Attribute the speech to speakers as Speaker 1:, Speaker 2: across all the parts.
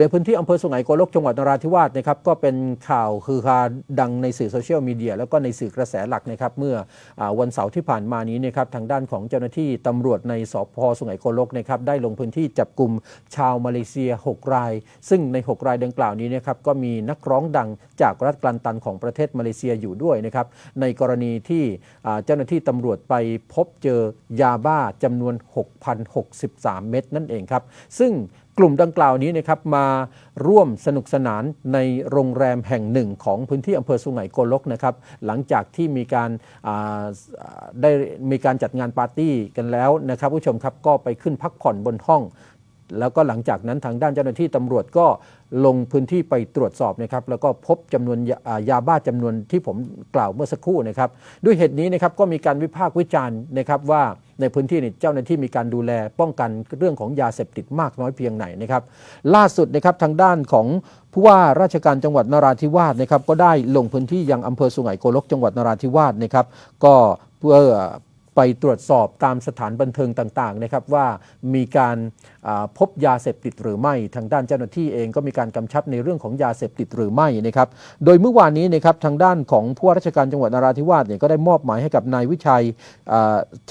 Speaker 1: ในพื้นที่อำเภอสุไหงโกลกจังหวัดนราธิวาสนะครับก็เป็นข่าวคือคาดังในสื่อโซเชียลมีเดียแล้วก็ในสื่อกระแสหลักนะครับเมื่ออวันเสาร์ที่ผ่านมานี้นะครับทางด้านของเจ้าหน้าที่ตำรวจในสพสุไหงโกลกนะครับได้ลงพื้นที่จับกลุ่มชาวมาเลเซีย 6 ราย ซึ่งใน 6 รายดังกล่าวนี้นะครับก็มีนักร้องดังจากรัฐกลันตันของประเทศมาเลเซียอยู่ด้วยนะครับในกรณีที่เจ้าหน้าที่ตำรวจไปพบเจอยาบ้าจำนวน 6,063 เม็ดนั่นเองครับซึ่ง กลุ่มดังกล่าวนี้นะครับมาร่วมสนุกสนานในโรงแรมแห่งหนึ่งของพื้นที่อำเภอสุไหงโกลกนะครับหลังจากที่มีการได้มีการจัดงานปาร์ตี้กันแล้วนะครับผู้ชมครับก็ไปขึ้นพักผ่อนบนห้องแล้วก็หลังจากนั้นทางด้านเจ้าหน้าที่ตำรวจก็ลงพื้นที่ไปตรวจสอบนะครับ แล้วก็พบจำนวนยาอ่ายาบ้าจำนวนที่ผมกล่าวเมื่อสักครู่นะครับ ด้วยเหตุนี้นะครับก็มีการวิพากษ์วิจารณ์นะครับว่า ในพื้นที่นี่เจ้าหน้าที่มีการดูแลป้องกันเรื่องของยาเสพติดมากน้อยเพียงไหนนะครับ ล่าสุดนะครับทางด้านของผู้ว่าราชการจังหวัดนราธิวาสนะครับก็ได้ลงพื้นที่ยังอำเภอสุไหงโกลกจังหวัดนราธิวาสนะครับก็เพื่อ ไปตรวจสอบตามสถานบันเทิงต่างๆนะครับว่ามีการพบยาเสพติดหรือไม่ทางด้านเจ้าหน้าที่เองก็มีการกำชับในเรื่องของยาเสพติดหรือไม่นะครับโดยเมื่อวานนี้นะครับทางด้านของผู้ว่าราชการจังหวัดนราธิวาสเนี่ยก็ได้มอบหมายให้กับนายวิชัย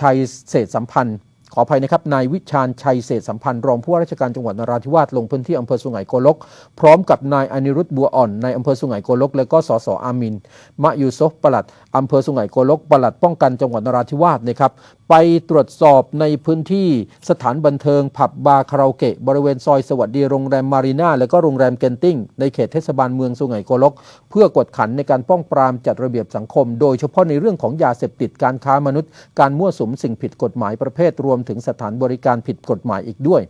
Speaker 1: ชัยเศษสัมพันธ์ ขออภัยนะครับนายวิชาญชัยเศษสัมพันธ์รองผู้ว่าราชการจังหวัดนราธิวาสลงพื้นที่อำเภอสุไหงโกลก พร้อมกับนายอนิรุตบัวอ่อนในอำเภอสุไหงโกลก และก็สสอามิน มะยูซฟปลัดอำเภอสุไหงโกลกปลัดป้องกันจังหวัดนราธิวาสนะครับไปตรวจสอบในพื้นที่สถานบันเทิง ผับบาร์คาราโอเกะบริเวณซอยสวัสดีโรงแรมมารีนาและก็โรงแรมเกนติ้งในเขตเทศบาลเมืองสุไหงโกลก เพื่อกวดขันในการป้องปรามจัดระเบียบสังคม โดยเฉพาะในเรื่องของยาเสพติดการค้ามนุษย์ การมั่วสุมสิ่งผิดกฎหมายประเภทรวมถึงสถานบริการผิดกฎหมายอีกด้วย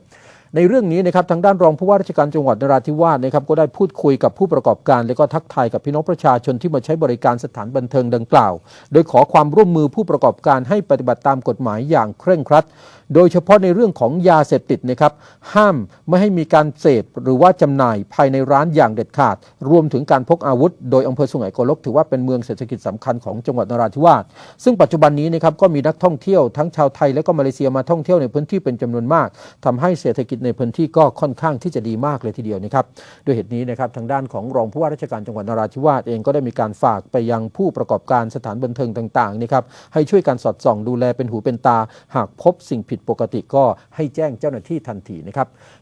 Speaker 1: ในเรื่องนี้นะครับทางด้านรองผู้ว่าราชการจังหวัดนราธิวาสนะครับก็ได้พูดคุยกับผู้ประกอบการ และก็ทักทายกับพี่น้องประชาชนที่มาใช้บริการสถานบันเทิงดังกล่าว โดยขอความร่วมมือผู้ประกอบการให้ปฏิบัติตามกฎหมายอย่างเคร่งครัด โดยเฉพาะในเรื่องของยาเสพติดนะครับห้ามไม่ให้มีการเสพหรือว่าจำหน่ายภายในร้านอย่างเด็ดขาด รวมถึงการพกอาวุธ โดยอำเภอสุไหงโกลกถือว่าเป็นเมืองเศรษฐกิจสำคัญของจังหวัดนราธิวาสซึ่งปัจจุบันนี้นะครับก็มีนักท่องเที่ยวทั้งชาวไทยและก็มาเลเซียมาท่องเที่ยวในพื้นที่เป็นจำนวนมากทำให้เศรษฐกิจในพื้นที่ก็ค่อนข้างที่จะดีมากเลยทีเดียวนะครับด้วยเหตุนี้นะครับทางด้านของรองผู้ว่าราชการจังหวัดนราธิวาสเองก็ได้มีการฝากไปยังผู้ประกอบการสถานบันเทิงต่างๆนะครับให้ช่วยการสอดส่องดูแลเป็นหูเป็นตา หากพบสิ่งผิดปกติก็ให้แจ้งเจ้าหน้าที่ทันทีนะครับ